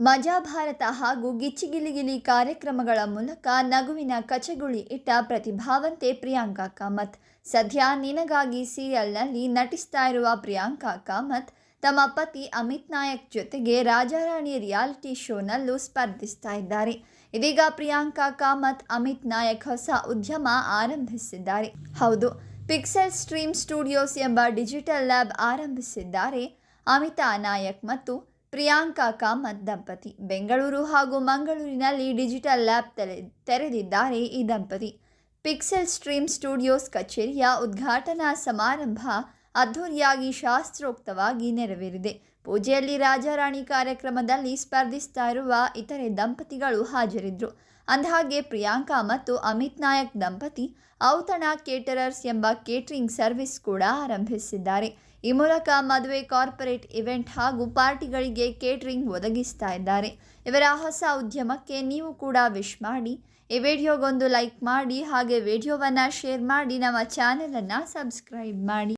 ಮಜಾ ಭಾರತ ಹಾಗೂ ಗಿಚ್ಚಿಗಿಲಿಗಿಲಿ ಕಾರ್ಯಕ್ರಮಗಳ ಮೂಲಕ ನಗುವಿನ ಕಚಗುಳಿ ಇಟ್ಟ ಪ್ರತಿಭಾವಂತೆ ಪ್ರಿಯಾಂಕಾ ಕಾಮತ್. ಸದ್ಯ ನಿನಗಾಗಿ ಸೀರಿಯಲ್ನಲ್ಲಿ ನಟಿಸ್ತಾ ಇರುವ ಪ್ರಿಯಾಂಕಾ ಕಾಮತ್ ತಮ್ಮ ಪತಿ ಅಮಿತ್ ನಾಯಕ್ ಜೊತೆಗೆ ರಾಜಾರಾಣಿ ರಿಯಾಲಿಟಿ ಶೋನಲ್ಲೂ ಸ್ಪರ್ಧಿಸ್ತಾ ಇದ್ದಾರೆ. ಇದೀಗ ಪ್ರಿಯಾಂಕಾ ಕಾಮತ್, ಅಮಿತ್ ನಾಯಕ್ ಹೊಸ ಉದ್ಯಮ ಆರಂಭಿಸಿದ್ದಾರೆ. ಹೌದು, ಪಿಕ್ಸೆಲ್ ಸ್ಟ್ರೀಮ್ ಸ್ಟುಡಿಯೋಸ್ ಎಂಬ ಡಿಜಿಟಲ್ ಲ್ಯಾಬ್ ಆರಂಭಿಸಿದ್ದಾರೆ. ಅಮಿತಾ ನಾಯಕ್ ಮತ್ತು ಪ್ರಿಯಾಂಕಾ ಕಾಮತ್ ದಂಪತಿ ಬೆಂಗಳೂರು ಹಾಗೂ ಮಂಗಳೂರಿನಲ್ಲಿ ಡಿಜಿಟಲ್ ಲ್ಯಾಬ್ ತೆರೆ, ತೆರೆದಿದ್ದಾರೆ ಈ ದಂಪತಿ. ಪಿಕ್ಸೆಲ್ ಸ್ಟ್ರೀಮ್ ಸ್ಟುಡಿಯೋಸ್ ಕಚೇರಿಯ ಉದ್ಘಾಟನಾ ಸಮಾರಂಭ ಅದ್ಧೂರಿಯಾಗಿ ಶಾಸ್ತ್ರೋಕ್ತವಾಗಿ ನೆರವೇರಿದೆ. ಪೂಜೆಯಲ್ಲಿ ರಾಜಾರಾಣಿ ಕಾರ್ಯಕ್ರಮದಲ್ಲಿ ಸ್ಪರ್ಧಿಸ್ತಾ ಇರುವ ಇತರೆ ದಂಪತಿಗಳು ಹಾಜರಿದ್ದರು ಅಂದಹಾಗೆ ಪ್ರಿಯಾಂಕಾ ಮತ್ತು ಅಮಿತ್ ನಾಯಕ್ ದಂಪತಿ, ಔತಣ ಕೇಟರರ್ಸ್ ಎಂಬ ಕೇಟ್ರಿಂಗ್ ಸರ್ವಿಸ್ ಕೂಡ ಆರಂಭಿಸಿದ್ದಾರೆ. ಈ ಮೂಲಕ ಮದುವೆ, ಕಾರ್ಪೊರೇಟ್ ಇವೆಂಟ್ ಹಾಗೂ ಪಾರ್ಟಿಗಳಿಗೆ ಕೇಟ್ರಿಂಗ್ ಒದಗಿಸ್ತಾ ಇದ್ದಾರೆ. ಇವರ ಹೊಸ ಉದ್ಯಮಕ್ಕೆ ನೀವು ಕೂಡ ವಿಶ್ ಮಾಡಿ, ಈ ವಿಡಿಯೋಗೊಂದು ಲೈಕ್ ಮಾಡಿ, ಹಾಗೆ ವಿಡಿಯೋವನ್ನು ಶೇರ್ ಮಾಡಿ, ನಮ್ಮ ಚಾನಲನ್ನು ಸಬ್ಸ್ಕ್ರೈಬ್ ಮಾಡಿ.